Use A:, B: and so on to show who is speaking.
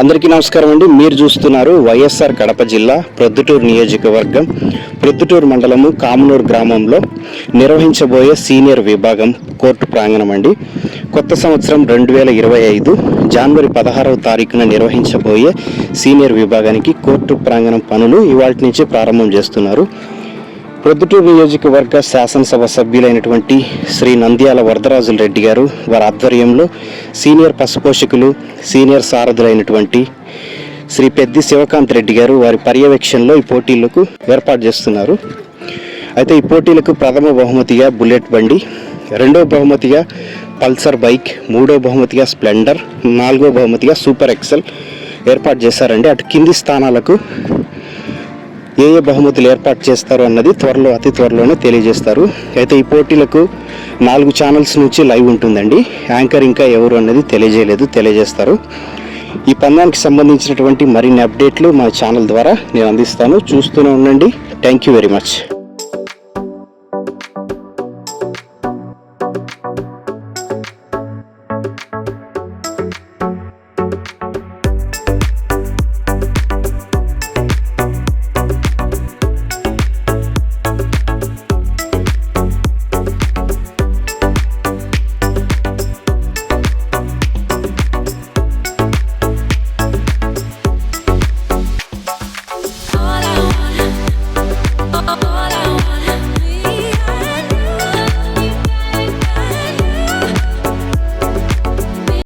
A: అందరికీ నమస్కారం అండి. మీరు చూస్తున్నారు వైఎస్ఆర్ కడప జిల్లా ప్రొద్దుటూరు నియోజకవర్గం ప్రొద్దుటూరు మండలము కామనూరు గ్రామంలో నిర్వహించబోయే సీనియర్ విభాగం కోర్టు ప్రాంగణం అండి. కొత్త సంవత్సరం రెండు వేల ఇరవై ఐదు జనవరి పదహారవ తారీఖున నిర్వహించబోయే సీనియర్ విభాగానికి కోర్టు ప్రాంగణం పనులు ఇవాటి నుంచి ప్రారంభం చేస్తున్నారు. ప్రొద్దుటూరు నియోజకవర్గ శాసనసభ సభ్యులైనటువంటి శ్రీ నంద్యాల వరదరాజుల రెడ్డి గారు వారి ఆధ్వర్యంలో సీనియర్ పశుపోషకులు సీనియర్ సారథులైనటువంటి శ్రీ పెద్ది శివకాంత్ రెడ్డి గారు వారి పర్యవేక్షణలో ఈ పోటీలకు ఏర్పాటు చేస్తున్నారు. అయితే ఈ పోటీలకు ప్రథమ బహుమతిగా బుల్లెట్ బండి రెండో బహుమతిగా పల్సర్ బైక్ మూడో బహుమతిగా స్ప్లెండర్ నాలుగో బహుమతిగా సూపర్ ఎక్సెల్ ఏర్పాటు చేశారండి. అటు కింది స్థానాలకు ఏ ఏ బహుమతులు ఏర్పాటు చేస్తారు అన్నది త్వరలో అతి త్వరలోనే తెలియజేస్తారు. అయితే ఈ పోటీలకు నాలుగు ఛానల్స్ నుంచి లైవ్ ఉంటుందండి. యాంకర్ ఇంకా ఎవరు అన్నది తెలియజేయలేదు తెలియజేస్తారు. ఈ పందానికి సంబంధించినటువంటి మరిన్ని అప్డేట్లు మా ఛానల్ ద్వారా నేను అందిస్తాను. చూస్తూనే ఉండండి. Thank you very much.